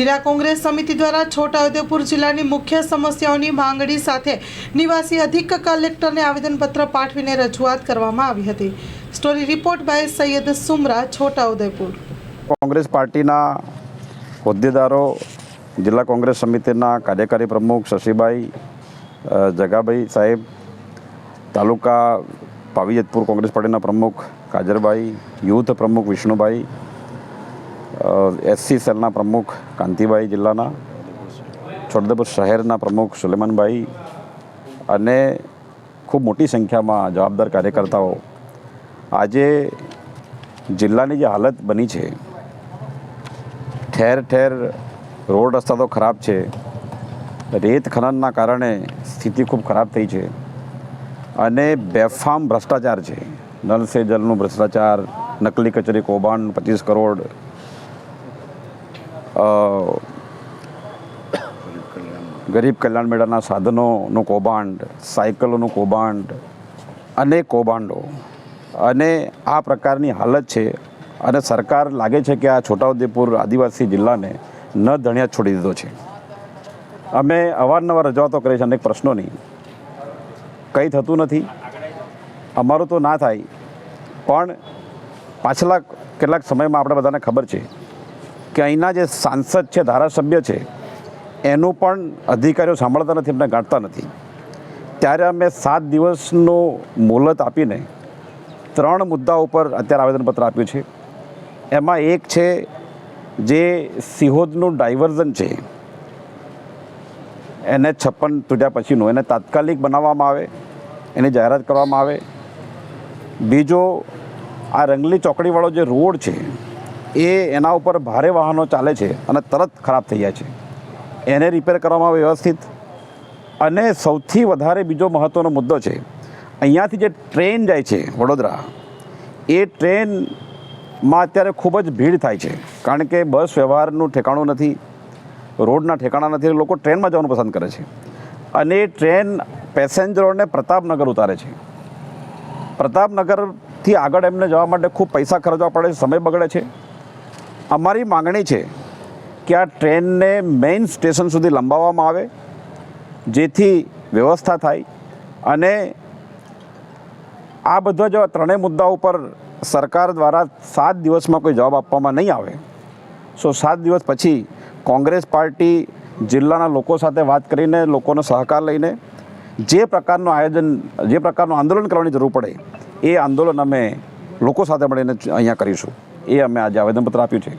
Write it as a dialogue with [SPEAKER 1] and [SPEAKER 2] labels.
[SPEAKER 1] જિલ્લા કોંગ્રેસ સમિતિ દ્વારા છોટાઉદેપુર જિલ્લાની મુખ્ય સમસ્યાઓની માંગણી સાથે નિવાસી અધિક કલેક્ટરને આવેદનપત્ર પાઠવીને રજૂઆત કરવામાં આવી હતી. Story report by Saiyed Sumra, Chhotaudepur.
[SPEAKER 2] Congress પાર્ટીના હોદ્દેદારો, જિલ્લા કોંગ્રેસ સમિતિના કાર્યકારી પ્રમુખ શશીભાઈ જગાભાઈ સાહેબ, તાલુકા પાવીજતપુર કોંગ્રેસ પાર્ટીના પ્રમુખ કાજરભાઈ, યુથ પ્રમુખ વિષ્ણુભાઈ એસસી સેલના પ્રમુખ કાંતિભાઈ જિલ્લાના, છોટાઉદેપુર શહેરના પ્રમુખ સુલેમાનભાઈ અને ખૂબ મોટી સંખ્યામાં જવાબદાર કાર્યકર્તાઓ. આજે જિલ્લાની જે હાલત બની છે, ઠેર ઠેર રોડ રસ્તા તો ખરાબ છે, રેત ખનનના કારણે સ્થિતિ ખૂબ ખરાબ થઈ છે અને બેફામ ભ્રષ્ટાચાર છે. નલ સે જલનું ભ્રષ્ટાચાર, નકલી કચેરી કૌભાંડ પચીસ કરોડ ગરીબ કલ્યાણ મેળાના સાધનોનું કૌભાંડ, સાયકલોનું કૌભાંડ, અનેક કૌભાંડો. અને આ પ્રકારની હાલત છે અને સરકાર લાગે છે કે આ છોટાઉદેપુર આદિવાસી જિલ્લાને ન ધણિયા છોડી દીધો છે. અમે અવારનવાર રજૂઆતો કરી છે અનેક પ્રશ્નોની. કંઈ થતું નથી. અમારું તો ના થાય. પણ પાછલા કેટલાક સમયમાં આપણે બધાને ખબર છે કે અહીંના જે સાંસદ છે, ધારાસભ્ય છે, એનું પણ અધિકારીઓ સાંભળતા નથી, એમને ગાંઠતા નથી. ત્યારે અમે સાત દિવસનું મુહલત આપીને ત્રણ મુદ્દા ઉપર અત્યારે આવેદનપત્ર આપ્યું છે. એમાં એક છે જે સિહોદનું ડાયવર્ઝન છે, એને છપ્પન તૂટ્યા પછીનું, એને તાત્કાલિક બનાવવામાં આવે, એની જાહેરાત કરવામાં આવે. બીજો આ રંગલી ચોકડીવાળો જે રોડ છે એ એના ઉપર ભારે વાહનો ચાલે છે અને તરત ખરાબ થઈ જાય છે. એને રિપેર કરવામાં વ્યવસ્થિત અને સૌથી વધારે બીજો મહત્ત્વનો મુદ્દો છે, અહીંયાથી જે ટ્રેન જાય છે વડોદરા, એ ટ્રેનમાં અત્યારે ખૂબ જ ભીડ થાય છે, કારણ કે બસ વ્યવહારનું ઠેકાણું નથી, રોડના ઠેકાણા નથી, લોકો ટ્રેનમાં જવાનું પસંદ કરે છે. અને એ ટ્રેન પેસેન્જરોને પ્રતાપનગર ઉતારે છે. પ્રતાપનગરથી આગળ એમને જવા માટે ખૂબ પૈસા ખર્ચવા પડે છે, સમય બગડે છે. અમારી માંગણી છે કે આ ટ્રેનને મેઇન સ્ટેશન સુધી લંબાવવામાં આવે, જેથી વ્યવસ્થા થાય અને આ બધા જો ત્રણેય મુદ્દા ઉપર સરકાર દ્વારા સાત દિવસમાં કોઈ જવાબ આપવામાં નહીં આવે, સો સાત દિવસ પછી કોંગ્રેસ પાર્ટી જિલ્લાના લોકો સાથે વાત કરીને, લોકોનો સહકાર લઈને જે પ્રકારનું આયોજન, જે પ્રકારનું આંદોલન કરવાની જરૂર પડે, એ આંદોલન અમે લોકો સાથે મળીને અહીંયા કરીશું. એ અમે આજે આવેદનપત્ર આપ્યું છે.